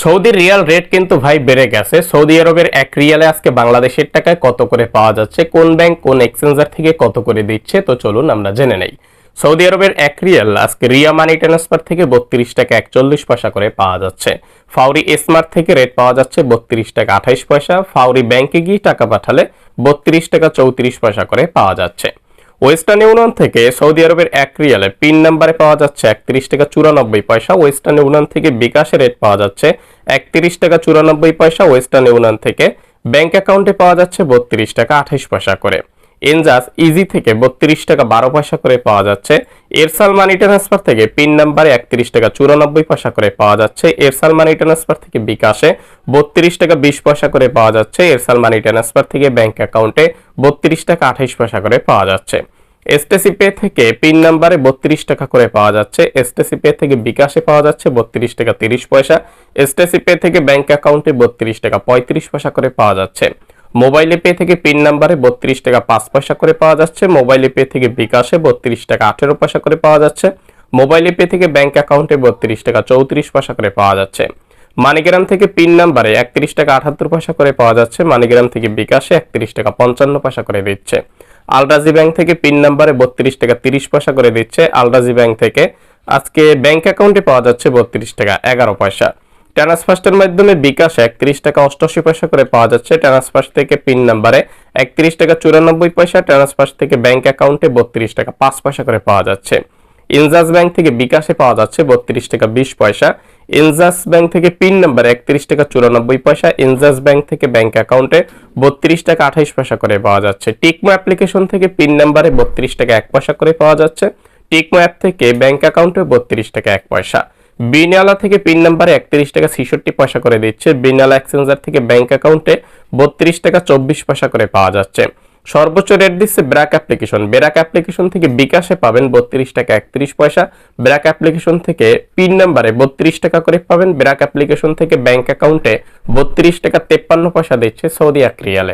সৌদির Real rate কিন্তু ভাই বেড়ে গেছে। সৌদি আরবের এক রিয়ালে আজকে বাংলাদেশের টাকায় কত করে পাওয়া যাচ্ছে, কোন ব্যাংক, কোন এক্সচেঞ্জার থেকে কত করে দিচ্ছে, তো চলুন আমরা জেনে নেই। সৌদি আরবের এক রিয়াল আজকে রিয়া মানি ট্রান্সফার থেকে বত্রিশ টাকা একচল্লিশ পয়সা করে পাওয়া যাচ্ছে। ফাউরি স্মার্ট থেকে রেট পাওয়া যাচ্ছে বত্রিশ টাকা আঠাইশ পয়সা। ফাউরি ব্যাংকে গিয়ে টাকা পাঠালে বত্রিশ টাকা চৌত্রিশ পয়সা করে পাওয়া যাচ্ছে। ওয়েস্টার্ন ইউনিয়ন থেকে সৌদি আরবের এক রিয়ালে পিন নাম্বারে পাওয়া যাচ্ছে একত্রিশ টাকা চুরানব্বই পয়সা। ওয়েস্টার্ন ইউনিয়ন থেকে বিকাশে রেট পাওয়া যাচ্ছে একত্রিশ টাকা চুরানব্বই পয়সা। ওয়েস্টার্ন ইউনিয়ন থেকে ব্যাংক অ্যাকাউন্টে পাওয়া যাচ্ছে বত্রিশ টাকা আঠাইশ পয়সা করে। এনজাস ইজি থেকে বত্রিশ টাকা বারো পয়সা করে পাওয়া যাচ্ছে। এরসাল মানি ট্রান্সফার থেকে পিন নাম্বারে একত্রিশ টাকা চুরানব্বই পয়সা করে পাওয়া যাচ্ছে। এরসাল মানি ট্রান্সফার থেকে বিকাশে বত্রিশ টাকা বিশ পয়সা করে পাওয়া যাচ্ছে। এরসাল মানি ট্রান্সফার থেকে ব্যাংক অ্যাকাউন্টে বত্রিশ টাকা আঠাইশ পয়সা করে পাওয়া যাচ্ছে। এসটিসি পে থেকে পিন নাম্বারে বত্রিশ টাকা করে পাওয়া যাচ্ছে। এসটিসি পে থেকে বিকাশে পাওয়া যাচ্ছে বত্রিশ টাকা তিরিশ পয়সা। এসটিসি পে থেকে ব্যাংক অ্যাকাউন্টে বত্রিশ টাকা পঁয়ত্রিশ পয়সা করে পাওয়া যাচ্ছে। মোবাইলে পে থেকে পিন নাম্বারে বত্রিশ টাকা পাঁচ পয়সা করে পাওয়া যাচ্ছে। মোবাইলে পে থেকে বিকাশে বত্রিশ টাকা আঠেরো পয়সা করে পাওয়া যাচ্ছে। মোবাইলে পে থেকে ব্যাংক অ্যাকাউন্টে বত্রিশ টাকা চৌত্রিশ পয়সা করে পাওয়া যাচ্ছে। মানিগ্রাম থেকে পিন নাম্বারে একত্রিশ টাকা আঠাত্তর পয়সা করে পাওয়া যাচ্ছে। মানিগ্রাম থেকে বিকাশে একত্রিশ টাকা পঞ্চান্ন পয়সা করে দিচ্ছে। আলরাজি ব্যাংক থেকে পিন নাম্বারে বত্রিশ টাকা তিরিশ পয়সা করে দিচ্ছে। আলরাজি ব্যাংক থেকে আজকে ব্যাংক অ্যাকাউন্টে পাওয়া যাচ্ছে বত্রিশ টাকা এগারো পয়সা। ট্রান্সফার্স্টের মাধ্যমে বিকাশ একত্রিশ টাকা অষ্টআশি পয়সা করে পাওয়া যাচ্ছে। ট্রান্সফার্স থেকে পিন নাম্বারে একত্রিশ টাকা চুরানব্বই পয়সা। ট্রান্সফার্স থেকে ব্যাংক অ্যাকাউন্টে বত্রিশ টাকা পাঁচ পয়সা করে পাওয়া যাচ্ছে। ইনজাস ব্যাংক থেকে বিকাশে পাওয়া যাচ্ছে বত্রিশ টাকা বিশ পয়সা। ইনজাস ব্যাংক থেকে পিন নাম্বার একত্রিশ টাকা চুরানব্বই পয়সা। ইনজাস ব্যাংক থেকে ব্যাংক অ্যাকাউন্টে বত্রিশ টাকা আঠাইশ পয়সা করে পাওয়া যাচ্ছে। টিকমো অ্যাপ্লিকেশন থেকে পিন নাম্বারে বত্রিশ টাকা এক পয়সা করে পাওয়া যাচ্ছে। টিকমো অ্যাপ থেকে ব্যাংক অ্যাকাউন্টে বত্রিশ টাকা এক পয়সা। বিনালা থেকে পিন নাম্বারে একত্রিশ টাকা ছিষট্টি পয়সা করে দিচ্ছে। বিনালা এক্সচেঞ্জার থেকে ব্যাংক অ্যাকাউন্টে বত্রিশ টাকা চব্বিশ পয়সা করে পাওয়া যাচ্ছে। সর্বোচ্চ রেট দিচ্ছে ব্র্যাক অ্যাপ্লিকেশন ব্র্যাক অ্যাপ্লিকেশন থেকে বিকাশে পাবেন বত্রিশ টাকা একত্রিশ পয়সা। ব্র্যাক অ্যাপ্লিকেশন থেকে পিন নাম্বারে বত্রিশ টাকা করে পাবেন। ব্র্যাক অ্যাপ্লিকেশন থেকে ব্যাংক অ্যাকাউন্টে বত্রিশ টাকা তেপ্পান্ন পয়সা দিচ্ছে সৌদি এক রিয়ালে